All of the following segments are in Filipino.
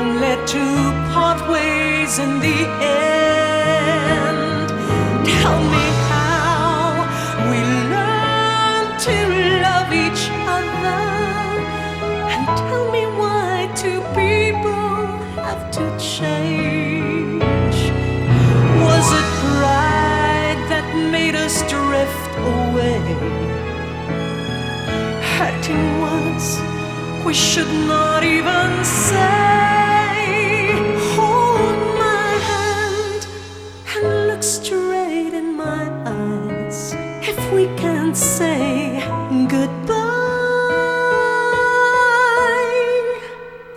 only to part ways in the end. Tell me how we learn to love each other, and tell me why two people have to change. Was it pride that made us drift away? Hurting words we should not even say. Say goodbye,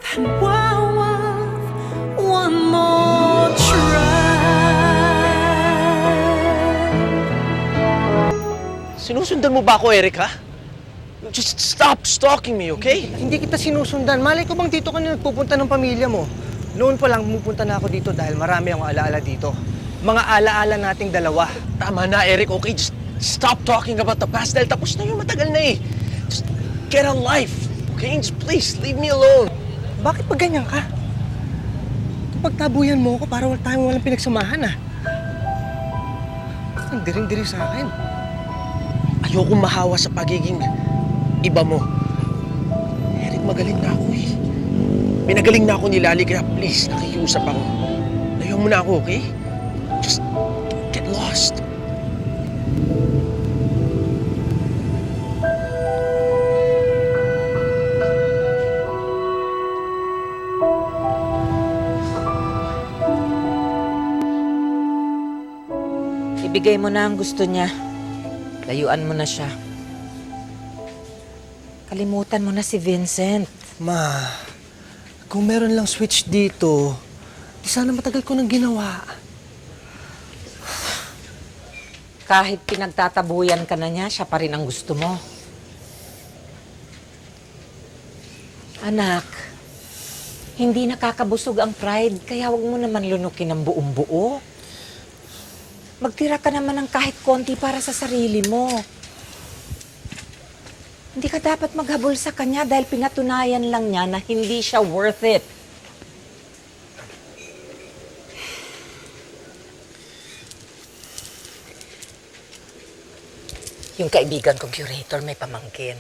then we're worth one more try. Sinusundan mo ba ako, Eric, ha? Just stop stalking me, okay? Hindi kita sinusundan. Malay ko bang dito ka na nagpupunta ng pamilya mo? Noon pa lang pupunta na ako dito dahil marami akong alaala dito. Mga alaala nating dalawa. Tama na, Eric, okay? Just stop talking about the past dahil tapos na yung matagal na eh. Just get a life, okay? Just please, leave me alone. Bakit pa ganyan ka? Kapag tabuyan mo ako, para wala tayong walang pinagsamahan ah. Ang diring-diri sa akin. Ayokong mahawa sa pagiging iba mo. Eric, magaling na ako eh. Pinagaling na ako ni Lali, kaya please, nakikiusap ako. Ayaw mo na ako, okay? Just get lost. Ibigay mo na ang gusto niya. Layuan mo na siya. Kalimutan mo na si Vincent. Ma, kung meron lang switch dito, di sana matagal ko nang ginawa. Kahit pinagtatabuyan ka na niya, siya pa rin ang gusto mo. Anak, hindi nakakabusog ang pride, kaya wag mo naman lunukin ang buong buo. Magtira ka naman ng kahit konti para sa sarili mo. Hindi ka dapat maghabol sa kanya dahil pinatunayan lang niya na hindi siya worth it. Yung kaibigan kong curator may pamangkin.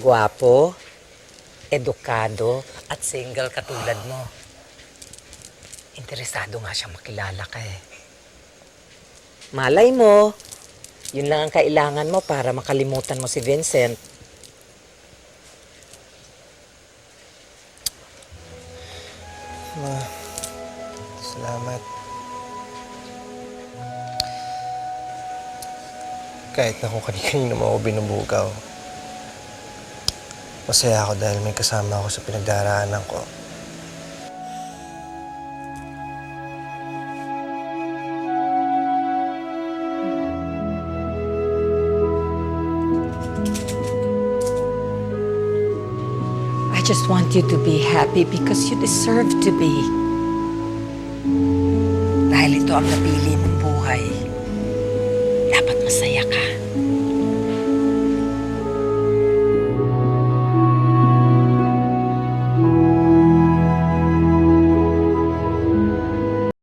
Guwapo, edukado, at single katulad mo. Interesado nga siyang makilala ka eh. Malay mo, yun lang ang kailangan mo para makalimutan mo si Vincent. Ma, salamat. Kahit na kung kanina mo ako binubugaw, masaya ako dahil may kasama ako sa pinagdaraanan ko. Just want you to be happy because you deserve to be. Dahil ito ang napili mong buhay, dapat masaya ka.